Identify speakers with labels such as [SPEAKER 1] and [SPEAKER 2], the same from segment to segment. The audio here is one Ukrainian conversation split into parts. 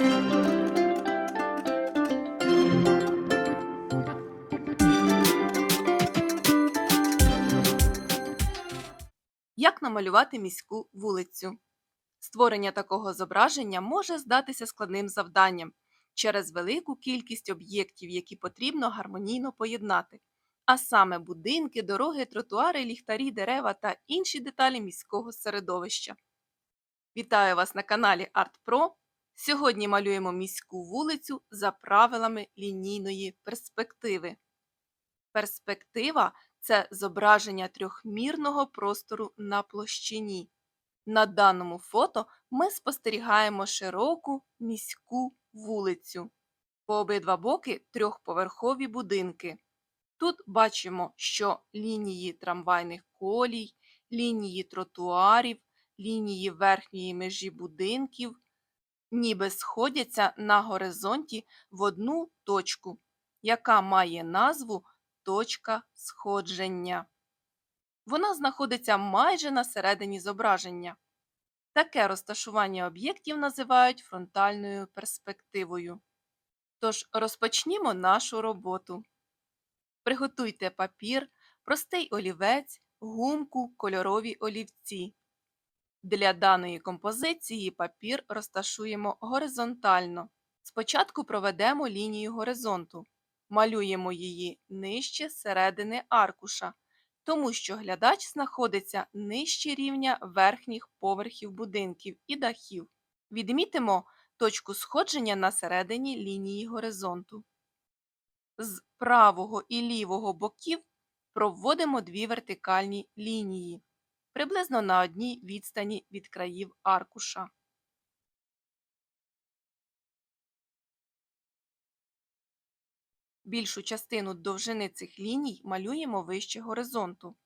[SPEAKER 1] Як намалювати міську вулицю? Створення такого зображення може здатися складним завданням через велику кількість об'єктів, які потрібно гармонійно поєднати, а саме будинки, дороги, тротуари, ліхтарі, дерева та інші деталі міського середовища. Вітаю вас на каналі ArtPro. Сьогодні малюємо міську вулицю за правилами лінійної перспективи. Перспектива це зображення трьохмірного простору на площині. На даному фото ми спостерігаємо широку міську вулицю. По обидва боки трьохповерхові будинки. Тут бачимо, що лінії трамвайних колій, лінії тротуарів, лінії верхньої межі будинків ніби сходяться на горизонті в одну точку, яка має назву точка сходження. Вона знаходиться майже на середині зображення. Таке розташування об'єктів називають фронтальною перспективою. Тож розпочнімо нашу роботу. Приготуйте папір, простий олівець, гумку, кольорові олівці. Для даної композиції папір розташуємо горизонтально. Спочатку проведемо лінію горизонту. Малюємо її нижче середини аркуша, тому що глядач знаходиться нижче рівня верхніх поверхів будинків і дахів. Відмітимо точку сходження на середині лінії горизонту. З правого і лівого боків проводимо дві вертикальні лінії, приблизно на одній відстані від країв аркуша. Більшу частину довжини цих ліній малюємо вище горизонту.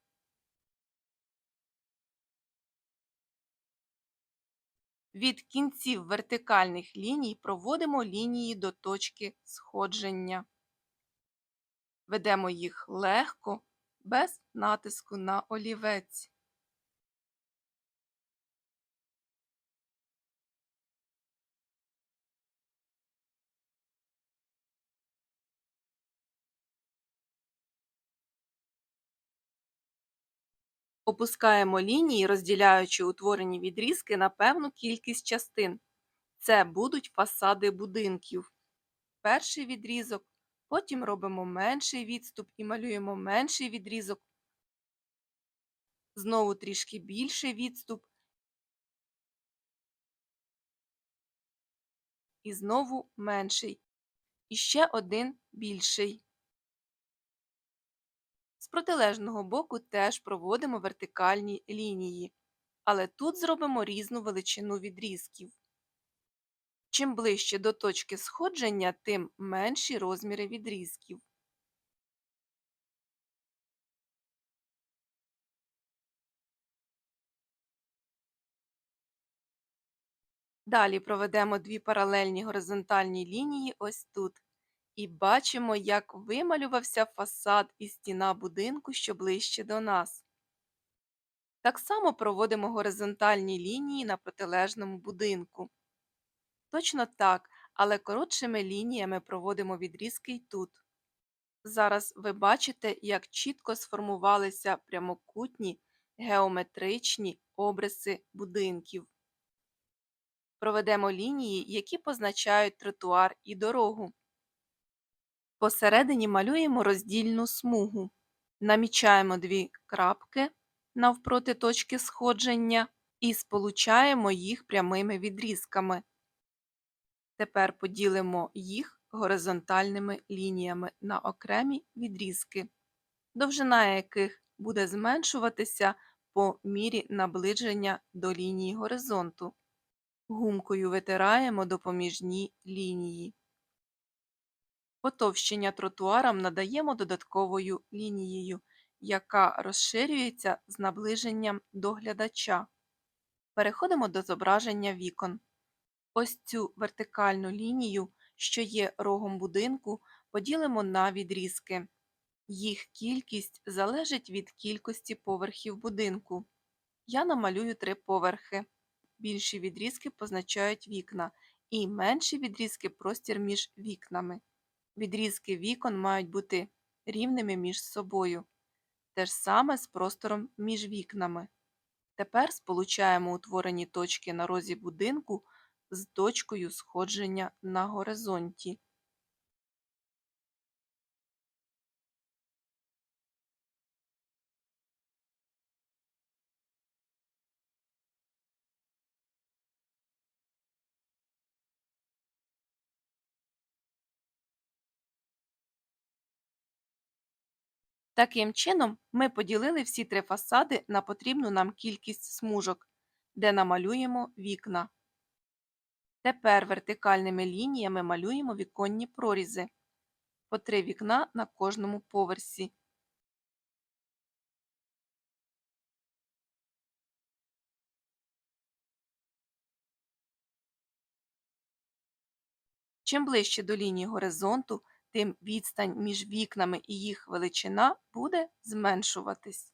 [SPEAKER 1] Від кінців вертикальних ліній проводимо лінії до точки сходження. Ведемо їх легко, без натиску на олівець. Опускаємо лінії, розділяючи утворені відрізки на певну кількість частин. Це будуть фасади будинків. Перший відрізок, потім робимо менший відступ і малюємо менший відрізок. Знову трішки більший відступ. І знову менший. І ще один більший. Протилежного боку теж проводимо вертикальні лінії, але тут зробимо різну величину відрізків. Чим ближче до точки сходження, тим менші розміри відрізків. Далі проведемо дві паралельні горизонтальні лінії ось тут. І бачимо, як вималювався фасад і стіна будинку, що ближче до нас. Так само проводимо горизонтальні лінії на протилежному будинку. Точно так, але коротшими лініями проводимо відрізки й тут. Зараз ви бачите, як чітко сформувалися прямокутні геометричні обриси будинків. Проведемо лінії, які позначають тротуар і дорогу. Посередині малюємо роздільну смугу. Намічаємо дві крапки навпроти точки сходження і сполучаємо їх прямими відрізками. Тепер поділимо їх горизонтальними лініями на окремі відрізки, довжина яких буде зменшуватися по мірі наближення до лінії горизонту. Гумкою витираємо допоміжні лінії. Потовщення тротуарам надаємо додатковою лінією, яка розширюється з наближенням до глядача. Переходимо до зображення вікон. Ось цю вертикальну лінію, що є рогом будинку, поділимо на відрізки. Їх кількість залежить від кількості поверхів будинку. Я намалюю три поверхи. Більші відрізки позначають вікна, і менші відрізки простір між вікнами. Відрізки вікон мають бути рівними між собою. Те ж саме з простором між вікнами. Тепер сполучаємо утворені точки на розі будинку з точкою сходження на горизонті. Таким чином, ми поділили всі три фасади на потрібну нам кількість смужок, де намалюємо вікна. Тепер вертикальними лініями малюємо віконні прорізи по три вікна на кожному поверсі. Чим ближче до лінії горизонту, тим відстань між вікнами і їх величина буде зменшуватись.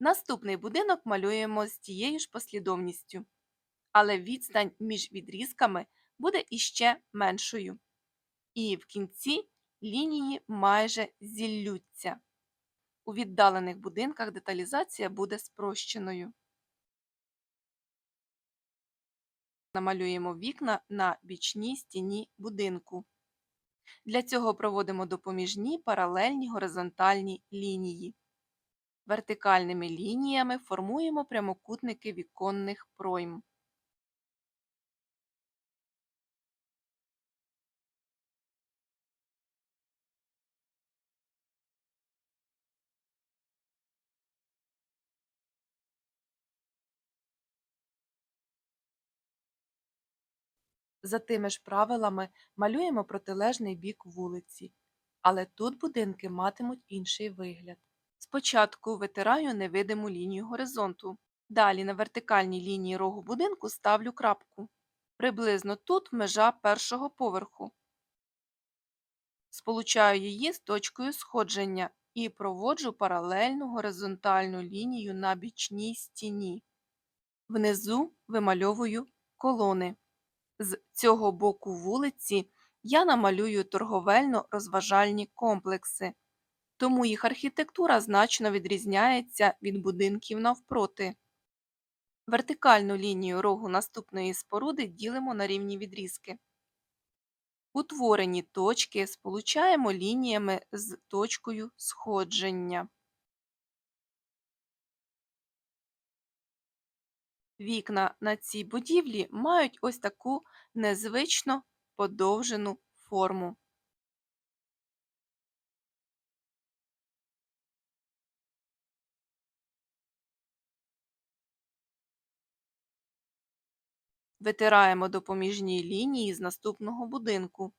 [SPEAKER 1] Наступний будинок малюємо з тією ж послідовністю, але відстань між відрізками буде іще меншою. І в кінці лінії майже зіллються. У віддалених будинках деталізація буде спрощеною. Намалюємо вікна на бічній стіні будинку. Для цього проводимо допоміжні паралельні горизонтальні лінії. Вертикальними лініями формуємо прямокутники віконних пройм. За тими ж правилами малюємо протилежний бік вулиці, але тут будинки матимуть інший вигляд. Спочатку витираю невидиму лінію горизонту. Далі на вертикальній лінії рогу будинку ставлю крапку. Приблизно тут межа першого поверху. Сполучаю її з точкою сходження і проводжу паралельну горизонтальну лінію на бічній стіні. Внизу вимальовую колони. З цього боку вулиці я намалюю торговельно-розважальні комплекси, тому їх архітектура значно відрізняється від будинків навпроти. Вертикальну лінію рогу наступної споруди ділимо на рівні відрізки. Утворені точки сполучаємо лініями з точкою сходження. Вікна на цій будівлі мають ось таку незвично подовжену форму. Витираємо допоміжні лінії з наступного будинку.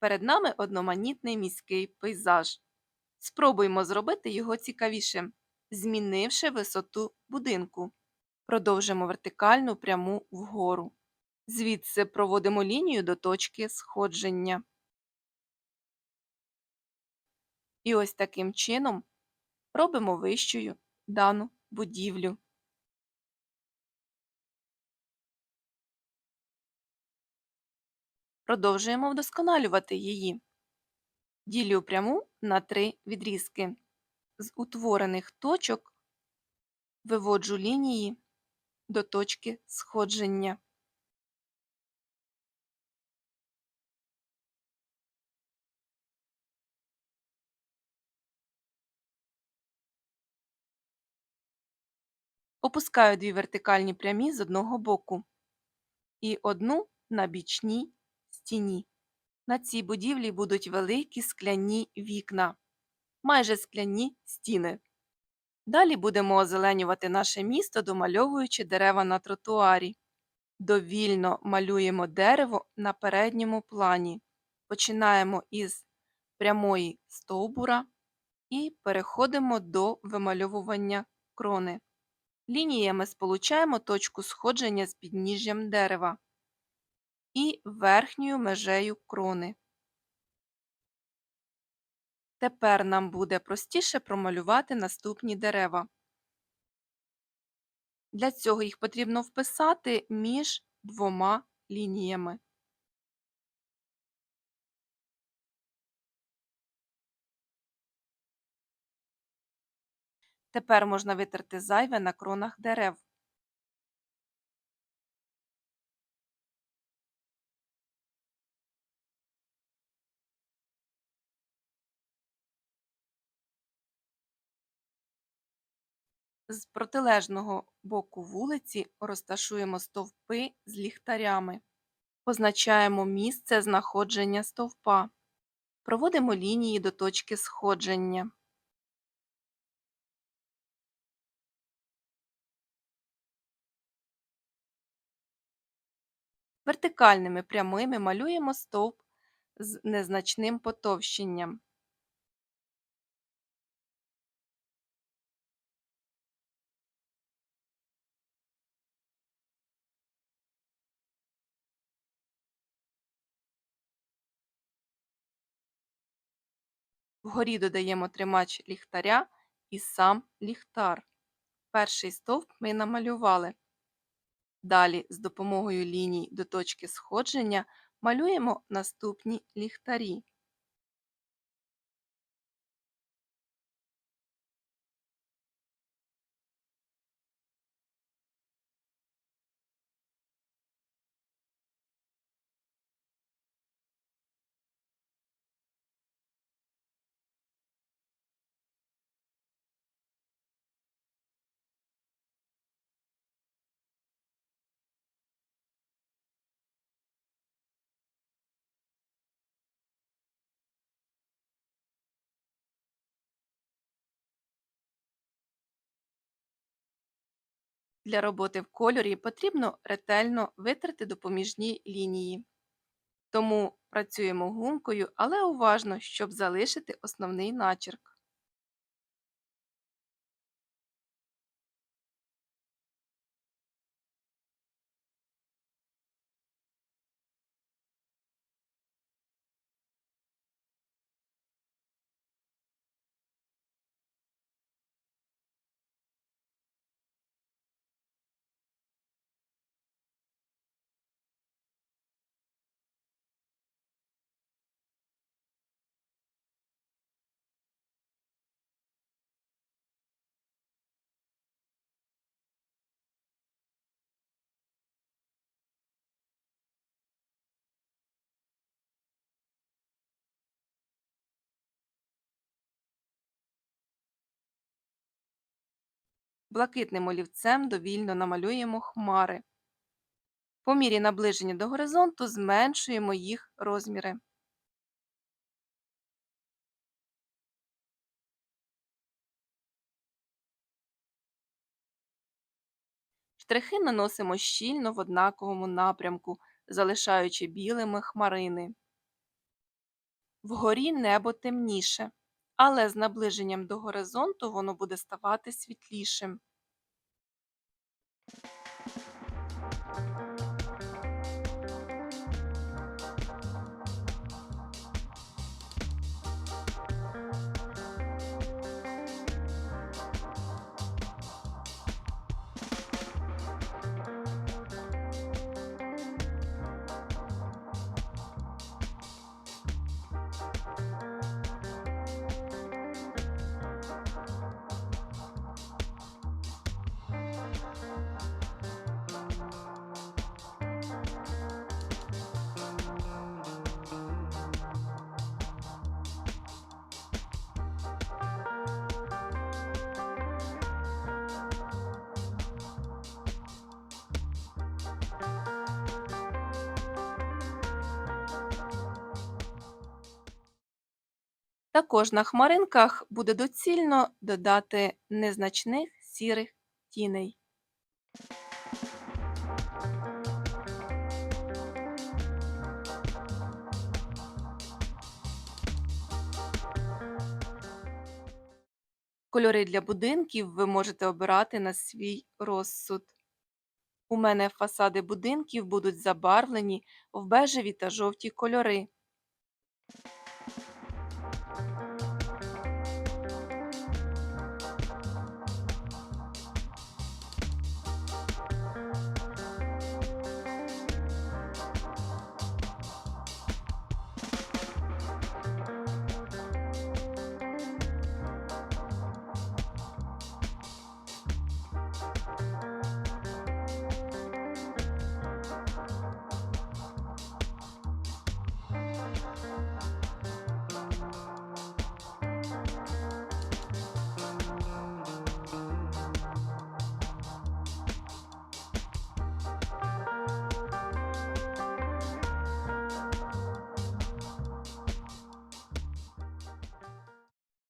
[SPEAKER 1] Перед нами одноманітний міський пейзаж. Спробуємо зробити його цікавішим, змінивши висоту будинку. Продовжимо вертикальну пряму вгору. Звідси проводимо лінію до точки сходження. І ось таким чином робимо вищою дану будівлю. Продовжуємо вдосконалювати її. Ділю пряму на три відрізки. З утворених точок виводжу лінії до точки сходження. Опускаю дві вертикальні прямі з одного боку і одну на бічній стіні. На цій будівлі будуть великі скляні вікна, майже скляні стіни. Далі будемо озеленювати наше місто, домальовуючи дерева на тротуарі. Довільно малюємо дерево на передньому плані. Починаємо із прямої стовбура і переходимо до вимальовування крони. Лініями сполучаємо точку сходження з підніжжям дерева і верхньою межею крони. Тепер нам буде простіше промалювати наступні дерева. Для цього їх потрібно вписати між двома лініями. Тепер можна витерти зайве на кронах дерев. З протилежного боку вулиці розташуємо стовпи з ліхтарями. Позначаємо місце знаходження стовпа. Проводимо лінії до точки сходження. Вертикальними прямими малюємо стовп з незначним потовщенням. Вгорі додаємо тримач ліхтаря і сам ліхтар. Перший стовп ми намалювали. Далі з допомогою ліній до точки сходження малюємо наступні ліхтарі. Для роботи в кольорі потрібно ретельно витерти допоміжні лінії. Тому працюємо гумкою, але уважно, щоб залишити основний начерк. Блакитним олівцем довільно намалюємо хмари. По мірі наближення до горизонту зменшуємо їх розміри. Штрихи наносимо щільно в однаковому напрямку, залишаючи білими хмарини. Вгорі небо темніше, але з наближенням до горизонту воно буде ставати світлішим. Також на хмаринках буде доцільно додати незначних сірих тіней. Кольори для будинків ви можете обирати на свій розсуд. У мене фасади будинків будуть забарвлені в бежеві та жовті кольори.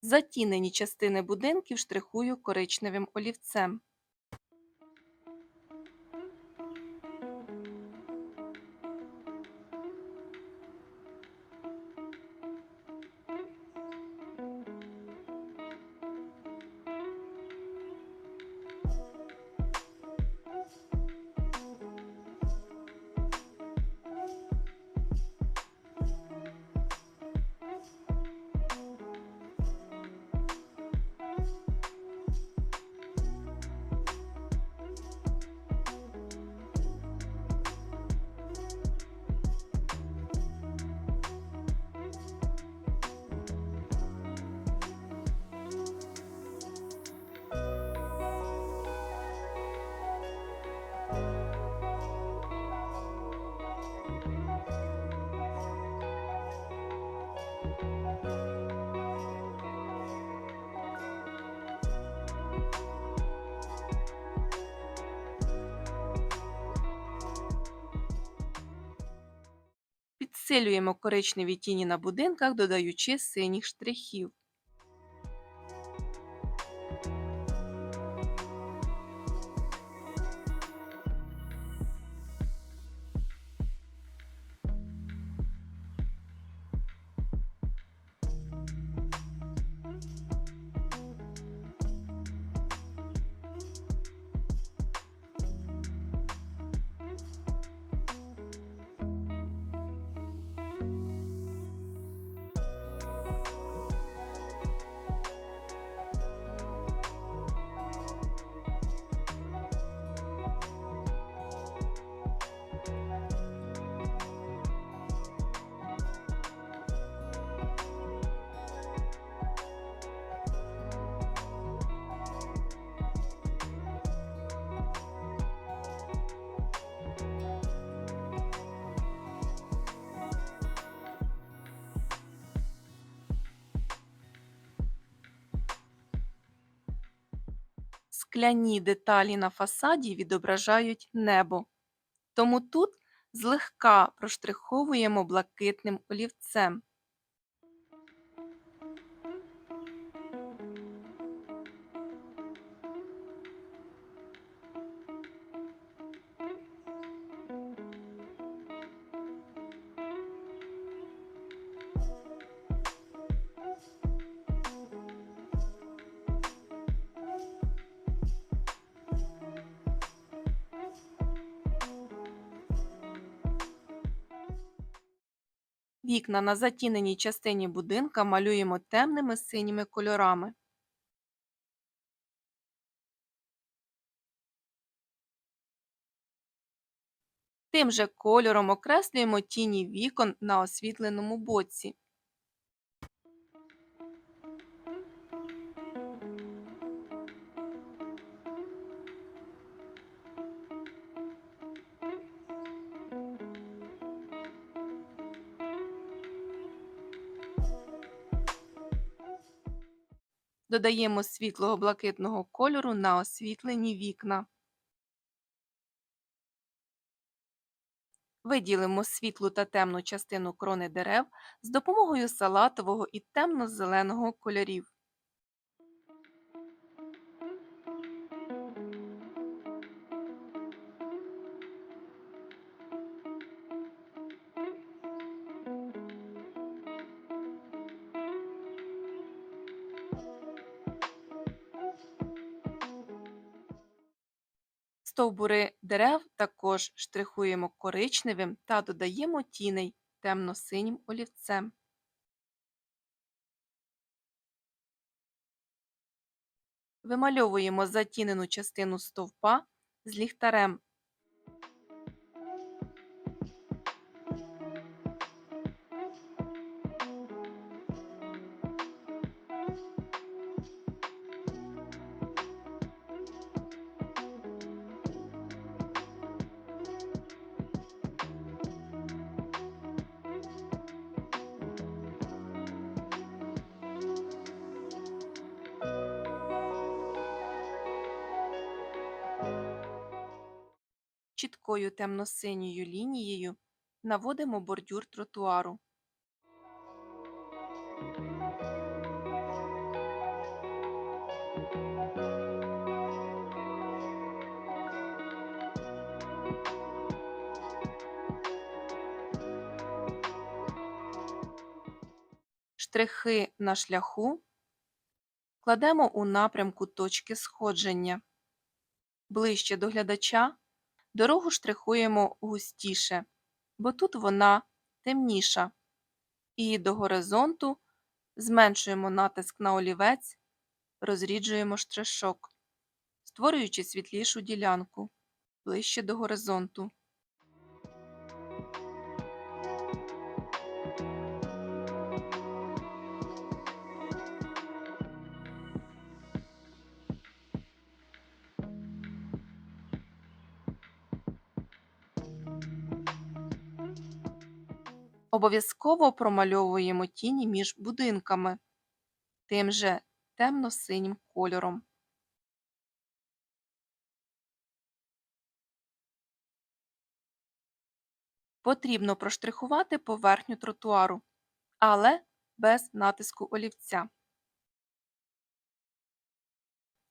[SPEAKER 1] Затінені частини будинків штрихую коричневим олівцем. Підсилюємо коричневі тіні на будинках, додаючи синіх штрихів. Скляні деталі на фасаді відображають небо. Тому тут злегка проштриховуємо блакитним олівцем. Вікна на затіненій частині будинка малюємо темними синіми кольорами. Тим же кольором окреслюємо тіні вікон на освітленому боці. Додаємо світлого блакитного кольору на освітлені вікна. Виділимо світлу та темну частину крони дерев з допомогою салатового і темно-зеленого кольорів. Стовбури дерев також штрихуємо коричневим та додаємо тіней темно-синім олівцем. Вимальовуємо затінену частину стовпа з ліхтарем. Чіткою темно-синьою лінією наводимо бордюр тротуару. Штрихи на шляху кладемо у напрямку точки сходження. Ближче до глядача дорогу штрихуємо густіше, бо тут вона темніша. І до горизонту зменшуємо натиск на олівець, розріджуємо штришок, створюючи світлішу ділянку ближче до горизонту. Обов'язково промальовуємо тіні між будинками тим же темно-синім кольором. Потрібно проштрихувати поверхню тротуару, але без натиску олівця.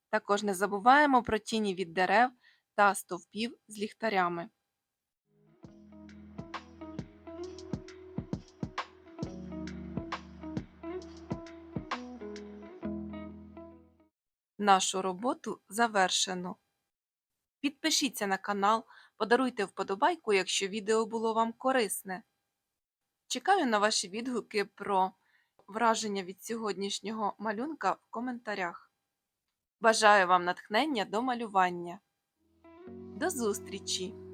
[SPEAKER 1] Також не забуваємо про тіні від дерев та стовпів з ліхтарями. Нашу роботу завершено. Підпишіться на канал, подаруйте вподобайку, якщо відео було вам корисне. Чекаю на ваші відгуки про враження від сьогоднішнього малюнка в коментарях. Бажаю вам натхнення до малювання. До зустрічі!